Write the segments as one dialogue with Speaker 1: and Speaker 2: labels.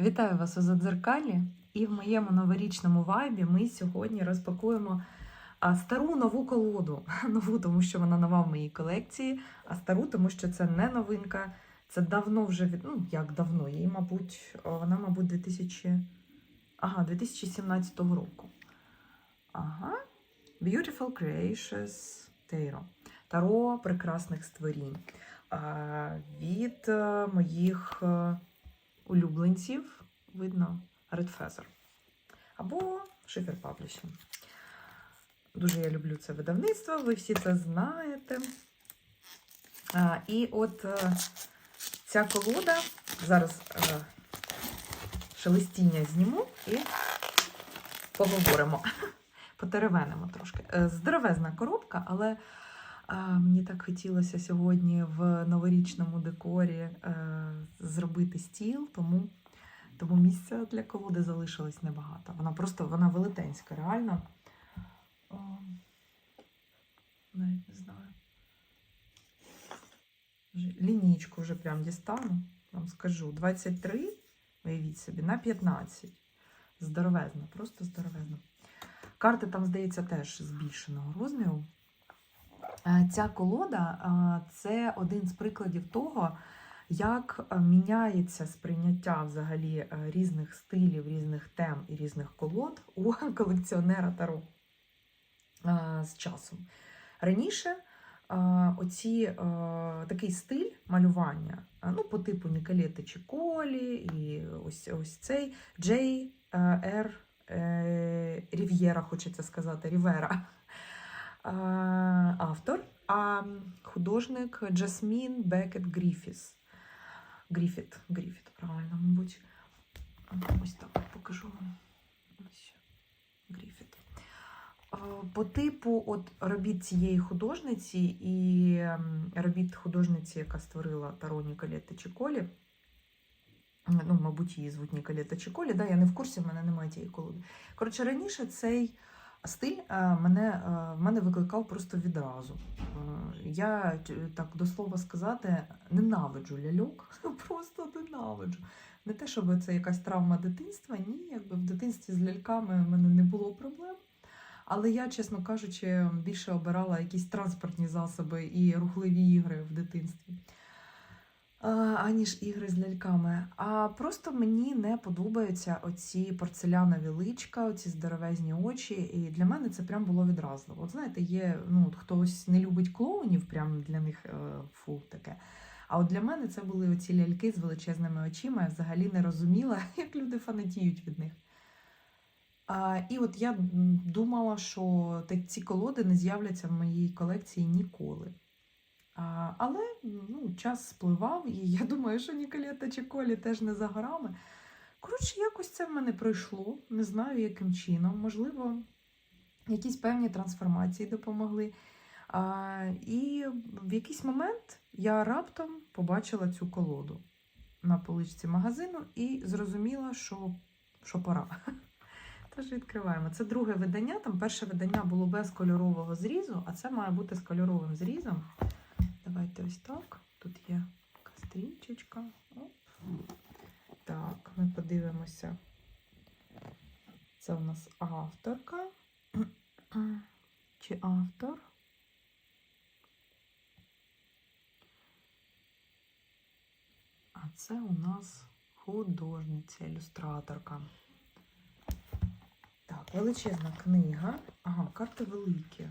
Speaker 1: Вітаю вас у Задзеркалі. І в моєму новорічному вайбі ми сьогодні розпакуємо стару нову колоду. Нову, тому що вона нова в моїй колекції, а стару, тому що це не новинка. Це давно вже від. Ну, як давно? Їй, мабуть, вона, мабуть, 2000... ага, 2017 року. Ага. Beautiful Creations Tarot. Таро прекрасних створінь. Від е, моїх е, улюбленців, видно, Red Feather. Або Schiffer Publishing. Дуже я люблю це видавництво, ви всі це знаєте. А, і от е, ця колода, зараз е, шелестіння зніму і поговоримо. Потеревенимо трошки. Е, Здоровезна коробка, але мені так хотілося сьогодні в новорічному декорі е, зробити стіл, тому, тому місця для колоди залишилось небагато. Вона просто вона велетенська, реально. О, навіть не знаю. Вже Лінійку вже прям дістану, вам скажу. 23, уявіть собі, на 15. Здоровезно, просто здоровезно. Карти там, здається, теж збільшеного розміру. Е, Ця колода е, це один з прикладів того, як е, міняється сприйняття взагалі різних стилів, різних тем і різних колод у колекціонера Таро з часом. Раніше оці, такий стиль малювання, ну, по типу Ніколети Чіколі, і ось, ось цей Джей Р. Рів'єра, хочеться сказати, Рівера. Е, автор, а художник Джасмін Бекет Гріфіс. Гріфіт, Гріфіт, правильно, мабуть. Ось так покажу вам. Гріфіт. Е, По типу от робіт цієї художниці і ем, робіт художниці, яка створила Таро Ніколетта Чіколі. Ну, мабуть, її звуть Ніколета Чіколі, да, я не в курсі, в мене немає тієї колоди. Коротше, раніше цей стиль мене, мене викликав просто відразу. Я, так до слова сказати, ненавиджу ляльок, просто ненавиджу. Не те, щоб це якась травма дитинства, ні, якби в дитинстві з ляльками в мене не було проблем. Але я, чесно кажучи, більше обирала якісь транспортні засоби і рухливі ігри в дитинстві аніж ігри з ляльками. А просто мені не подобаються оці порцелянові личка, оці здоровезні очі. І для мене це прям було відразливо. От знаєте, є ну, хтось не любить клоунів, прям для них е, фу таке. А от для мене це були оці ляльки з величезними очима. Я взагалі не розуміла, як люди фанатіють від них. А, і от я думала, що ці колоди не з'являться в моїй колекції ніколи. Але ну, час спливав, і я думаю, що Ніколета чи Колі теж не за горами. Коротше, якось це в мене пройшло. Не знаю, яким чином. Можливо, якісь певні трансформації допомогли. А, і в якийсь момент я раптом побачила цю колоду на поличці магазину і зрозуміла, що, що пора. Тож відкриваємо. Це друге видання. Там перше видання було без кольорового зрізу, а це має бути з кольоровим зрізом. Давайте ось так. Тут є така стрічечка. Оп. Так, ми подивимося. Це у нас авторка. Чи автор? А це у нас художниця, ілюстраторка. Так, величезна книга. Ага, карти великі.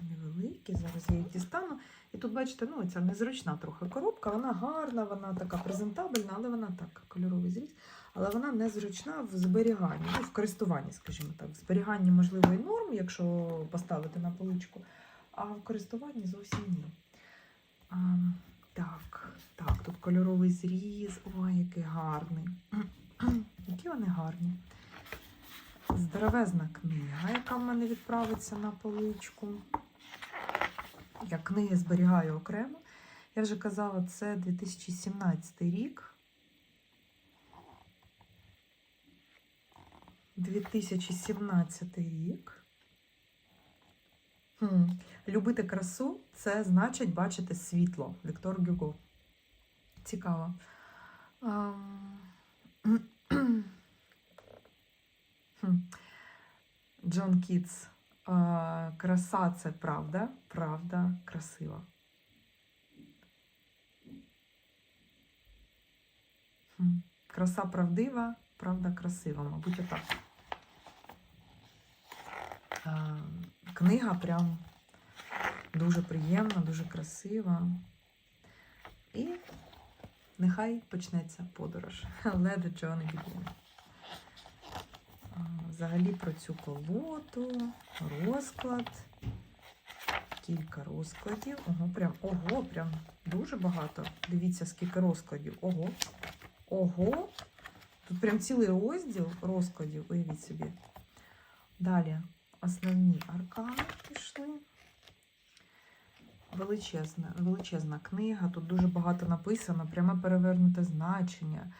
Speaker 1: Невеликі, зараз я їх дістану. І тут, бачите, ну, ця незручна трохи коробка, вона гарна, вона така презентабельна, але вона так, кольоровий зріз, але вона незручна в зберіганні, ну, в користуванні, скажімо так. В зберіганні, і норм, якщо поставити на поличку, а в користуванні зовсім ні. А, так, так, тут кольоровий зріз. Ой, який гарний. Які вони гарні. Здоровезна книга, яка в мене відправиться на поличку. Я книги зберігаю окремо. Я вже казала, це 2017 рік. 2017 рік. Хм. Любити красу це значить бачити світло. Віктор Гюго. Цікаво. Джон Кітс. Краса це правда, правда красива. Краса правдива, правда красива, мабуть, отак. Книга прям дуже приємна, дуже красива. І нехай почнеться подорож. Let the journey begin. А, Взагалі про цю колоду, розклад, кілька розкладів. Ого, прям, ого, прям дуже багато. Дивіться, скільки розкладів. Ого. Ого. Тут прям цілий розділ розкладів, уявіть собі. Далі основні аркани пішли. Величезна, величезна книга. Тут дуже багато написано, пряме перевернуте значення,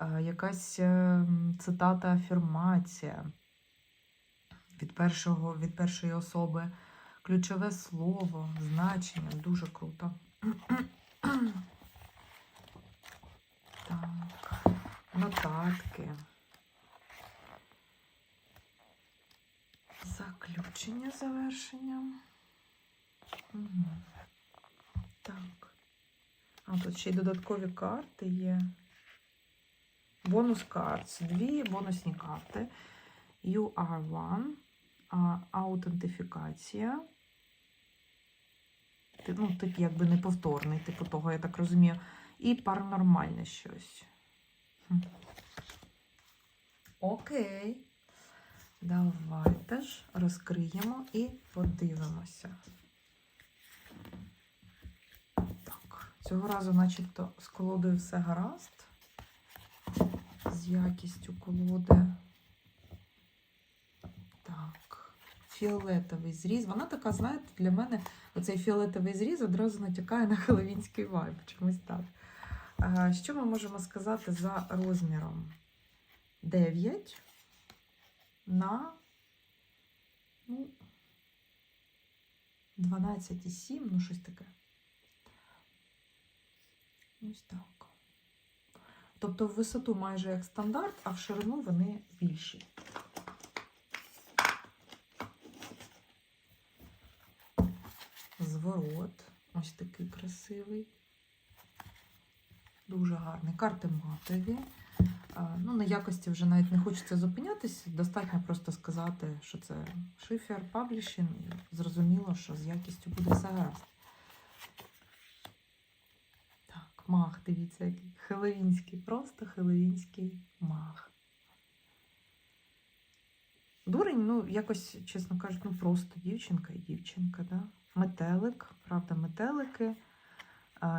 Speaker 1: е, якась е, цитата, афірмація від, першого, від першої особи, ключове слово, значення. Дуже круто. Так, нотатки. Заключення завершення. Угу. Так. А тут ще й додаткові карти є. Бонус карт. Дві бонусні карти. You are one. Аутентифікація. Ну, тип якби неповторний, типу того, я так розумію. І паранормальне щось. Хм. Окей. Давайте ж розкриємо і подивимося. Так, цього разу, начебто, з колодою все гаразд. З якістю колоди. Так, фіолетовий зріз. Вона така, знаєте, для мене оцей фіолетовий зріз одразу натякає на хеловінський вайб. Чомусь так. Що ми можемо сказати за розміром? 9 на ну, 12,7, ну щось таке. Ось так. Тобто в висоту майже як стандарт, а в ширину вони більші. Зворот. Ось такий красивий. Дуже гарний. Карти матові. Ну, на якості вже навіть не хочеться зупинятись. Достатньо просто сказати, що це шифер, паблішінг. і Зрозуміло, що з якістю буде все гаразд. Так, мах, дивіться, який хеловінський, просто хеловінський мах. Дурень, ну, якось, чесно кажучи, ну просто дівчинка і дівчинка, да? Метелик, правда, метелики,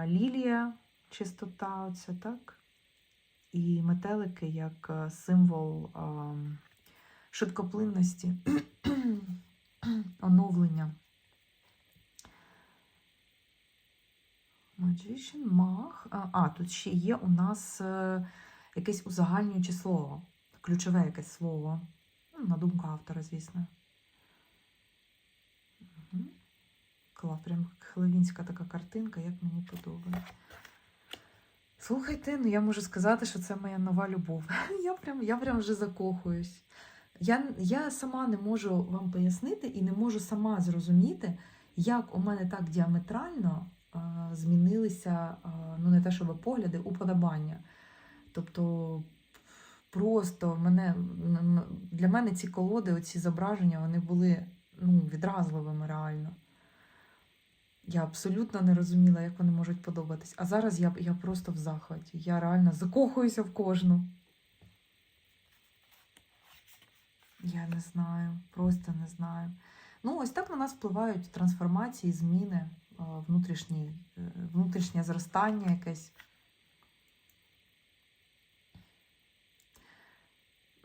Speaker 1: лілія, чистота, оця, так? І метелики як е, символ швидкоплинності, оновлення. Magician, мах. А, А, тут ще є у нас е, якесь узагальнююче слово, ключове якесь слово. Ну, на думку автора, звісно. Угу. Клав, прям хеловінська така картинка, як мені подобається. Слухайте, ну я можу сказати, що це моя нова любов. Я прям, я прям вже закохуюсь. Я, я сама не можу вам пояснити і не можу сама зрозуміти, як у мене так діаметрально а, змінилися, а, ну не те, щоб погляди, уподобання. Тобто просто мене, для мене ці колоди, оці зображення, вони були ну, відразливими реально. Я абсолютно не розуміла, як вони можуть подобатись. А зараз я, я просто в захваті. Я реально закохуюся в кожну. Я не знаю, просто не знаю. Ну, ось так на нас впливають трансформації, зміни, е, е, внутрішнє зростання якесь.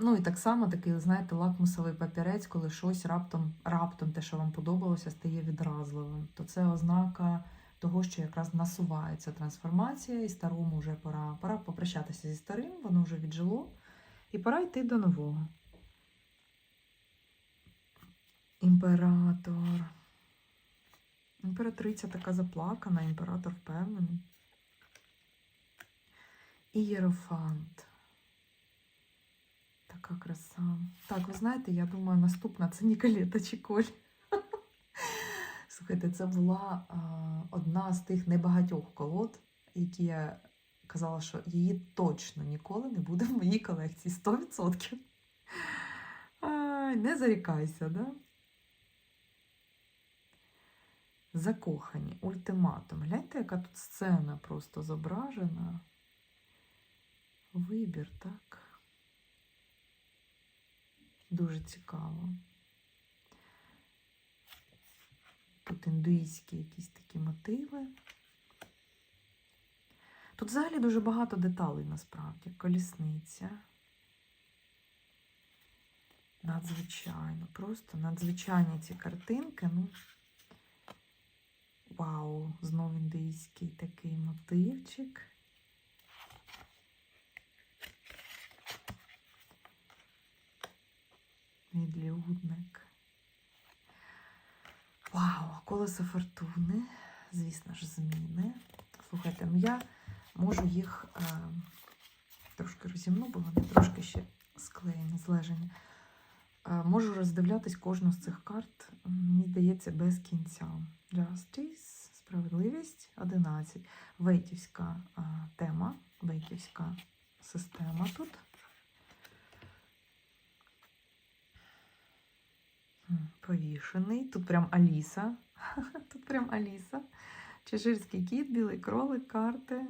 Speaker 1: Ну і так само такий, знаєте, лакмусовий папірець, коли щось раптом, раптом те, що вам подобалося, стає відразливим. То це ознака того, що якраз насувається трансформація, і старому вже пора, пора попрощатися зі старим, воно вже віджило, і пора йти до нового. Імператор. Імператриця така заплакана, імператор впевнений. Ієрофант. Така краса. Так, ви знаєте, я думаю, наступна це Ніколета Чіколь. Слухайте, це була а, одна з тих небагатьох колод, які я казала, що її точно ніколи не буде в моїй колекції 100%. Ай, не зарікайся, да? Закохані, ультиматум. Гляньте, яка тут сцена просто зображена. Вибір, так? Дуже цікаво. Тут індуїзькі якісь такі мотиви. Тут взагалі дуже багато деталей насправді. Колісниця. Надзвичайно, просто надзвичайні ці картинки. Ну, вау, знову індійський такий мотивчик. Відлюдник. Вау, колесо фортуни. Звісно ж, зміни. Слухайте, ну я можу їх е, трошки розімну, бо вони трошки ще склеєні, злежені. Е, можу роздивлятись кожну з цих карт, мені здається, без кінця. Justice, справедливість 11. Вейтівська е, тема, вейтівська система тут. Повішений. Тут прям Аліса. Тут прям Аліса. Чеширський кіт, білий кролик, карти.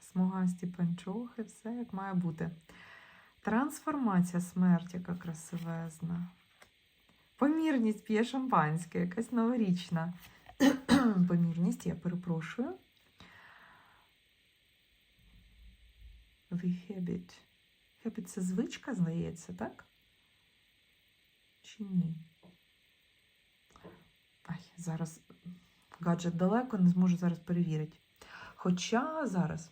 Speaker 1: Смугасті панчохи, все як має бути. Трансформація смерть, яка красивезна. Помірність п'є шампанське, якась новорічна. Помірність, я перепрошую. The habit. Habit це звичка, здається, так? Чи ні? Ай, зараз гаджет далеко, не зможу зараз перевірити. Хоча зараз.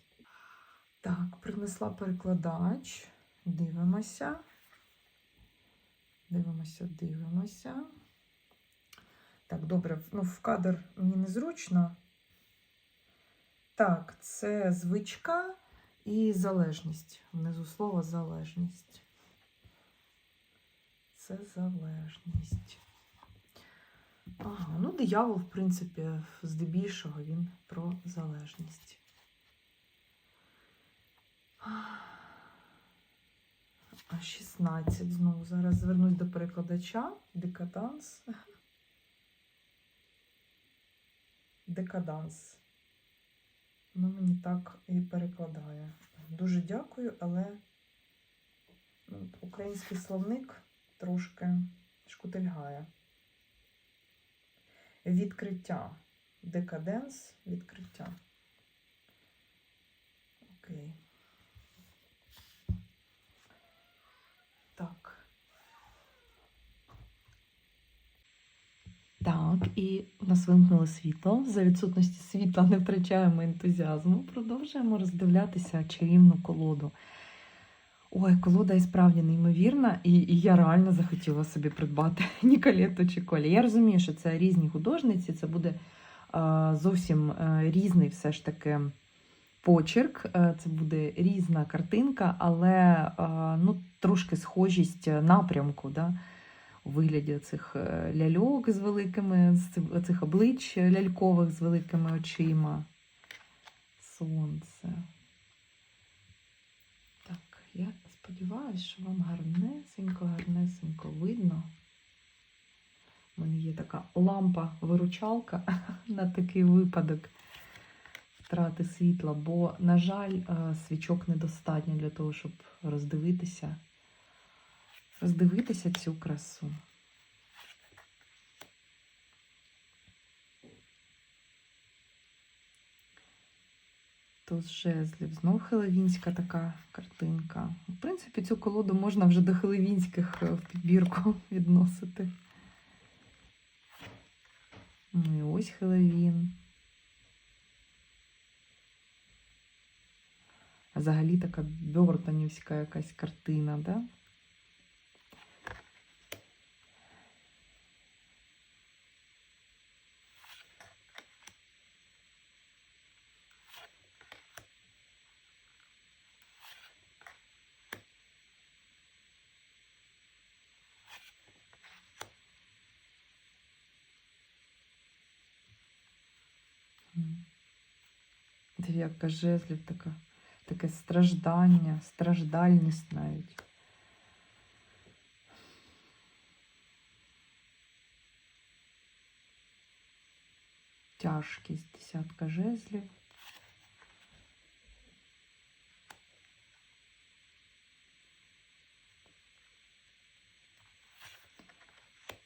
Speaker 1: Так, принесла перекладач. Дивимося. Дивимося, дивимося. Так, добре, ну, в кадр мені незручно. Так, це звичка і залежність. Внизу слово залежність. Це залежність. Ага, ну диявол, в принципі, здебільшого він про залежність. А 16 знову. Зараз звернусь до перекладача. Декаданс. Декаданс. Ну, мені так і перекладає. Дуже дякую, але ну, український словник трошки шкутильгає. Відкриття. Декаденс, відкриття. Окей. Так. Так, і у нас вимкнуло світло. За відсутності світла не втрачаємо ентузіазму. Продовжуємо роздивлятися чарівну колоду. Ой, колода і справді неймовірна, і, і я реально захотіла собі придбати Ніколету чи Колі. Я розумію, що це різні художниці, це буде е, зовсім е, різний все ж таки почерк, е, це буде різна картинка, але е, ну, трошки схожість напрямку. Да? Вигляді цих ляльок з великими, цих облич лялькових з великими очима. Сонце. Так, я сподіваюся, що вам гарнесенько, гарнесенько видно. У мене є така лампа-виручалка на такий випадок втрати світла, бо, на жаль, е, свічок недостатньо для того, щоб роздивитися, роздивитися цю красу. Туз жезлів. Знов хелевінська така картинка. В принципі, цю колоду можна вже до хелевінських е, в підбірку відносити. Ну і ось Хелевін. А Взагалі така бьортонівська якась картина, да? Дев'ятка жезлів, така, таке страждання, страждальність навіть. Тяжкість, десятка жезлів.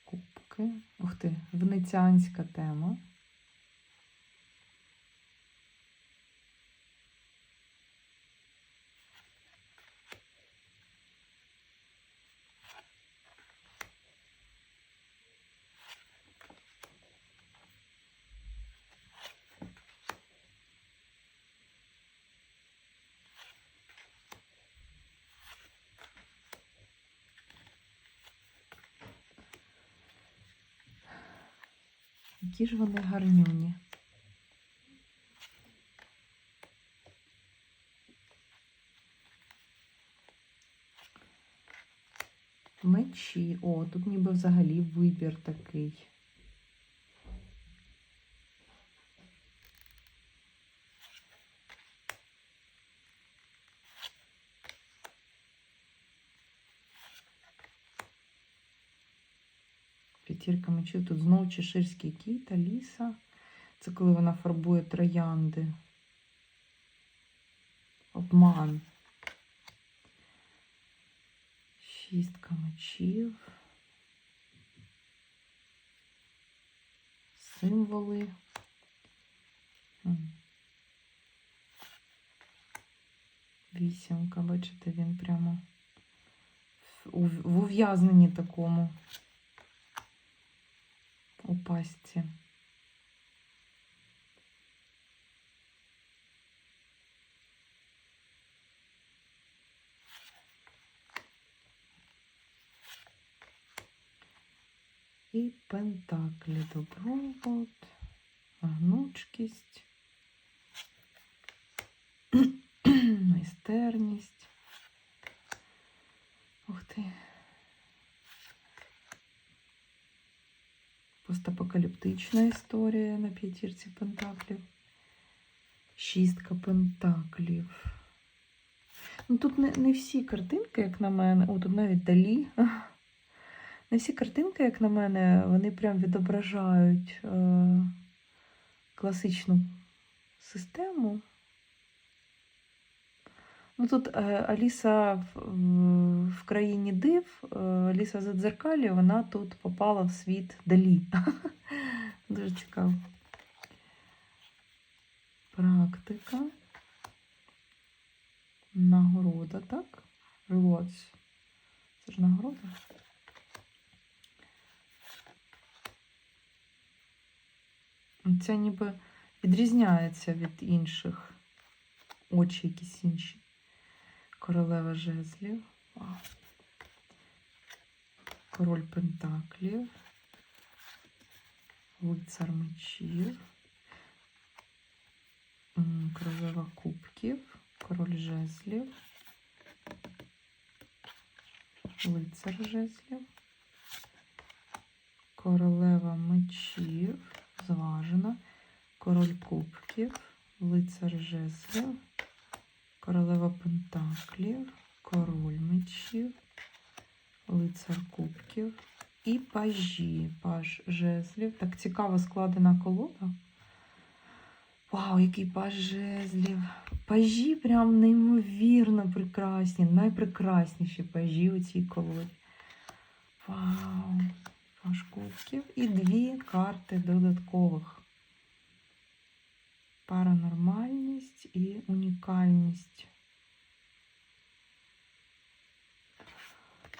Speaker 1: Кубки. Ух ти, венеціанська тема. Які ж вони гарнюні. Мечі. О, тут ніби взагалі вибір такий. П'ятірка мечів. Тут знову чеширський кіт, Аліса. Це коли вона фарбує троянди. Обман. Шістка мечів. Символи. Вісімка, бачите, він прямо в ув'язненні такому у пастці. І пентаклі гнучкість, майстерність. Ух ти. Постапокаліптична історія на п'ятірці пентаклів. Шістка пентаклів. Ну, тут не, не всі картинки, як на мене. О, тут навіть далі. Не всі картинки, як на мене, вони прям відображають е, класичну систему. Ну, тут е, Аліса в, країні див, е, Аліса Задзеркалі, вона тут попала в світ Далі. Дуже цікаво. Практика. Нагорода, так? Rewards. Це ж нагорода. Це ніби відрізняється від інших. Очі якісь інші. Королева жезлів. Король пентаклів. Лицар мечів. Королева кубків. Король жезлів. Лицар жезлів. Королева мечів. Зважена. Король кубків. Лицар жезлів. Королева пентаклів. Король мечів. Лицар кубків. І пажі. Паж жезлів. Так цікаво складена колода. Вау, який паж жезлів. Пажі прям неймовірно прекрасні. Найпрекрасніші пажі у цій колоді. Вау. Паж кубків. І дві карти додаткових. Паранормальність і унікальність.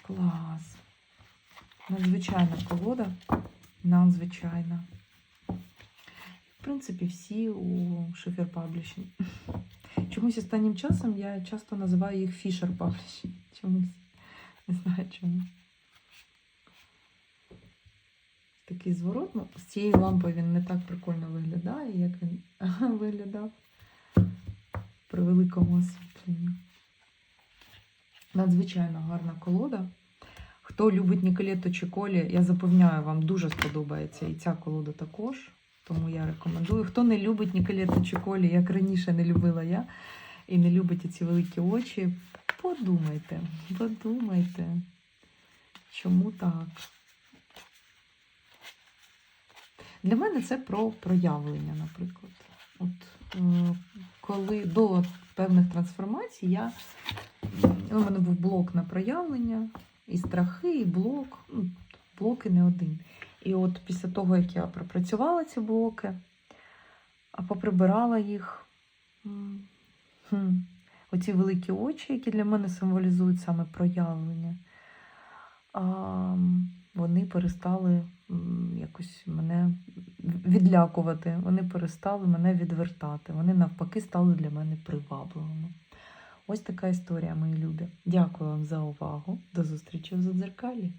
Speaker 1: Клас. Надзвичайна колода. Надзвичайна. В принципі, всі у Шифер Пабліші. Чомусь останнім часом я часто називаю їх Фішер Пабліші. Чомусь. Не знаю чому. Такий зворот. Ну, з цією лампою він не так прикольно виглядає, як він виглядав при великому освітленні. Надзвичайно гарна колода. Хто любить Ніколетто Чіколі, я запевняю, вам дуже сподобається і ця колода також. Тому я рекомендую. Хто не любить Ніколету Чоколі, як раніше не любила я, і не любить ці великі очі, подумайте, подумайте, чому так. Для мене це про проявлення, наприклад. От е, коли до певних трансформацій я у мене був блок на проявлення, і страхи, і блок. Ну, блоки не один. І от після того, як я пропрацювала ці блоки, а поприбирала їх, оці великі очі, які для мене символізують саме проявлення, вони перестали якось мене відлякувати, вони перестали мене відвертати. Вони навпаки стали для мене привабливими. Ось така історія, мої любі. Дякую вам за увагу. До зустрічі в Задзеркалі.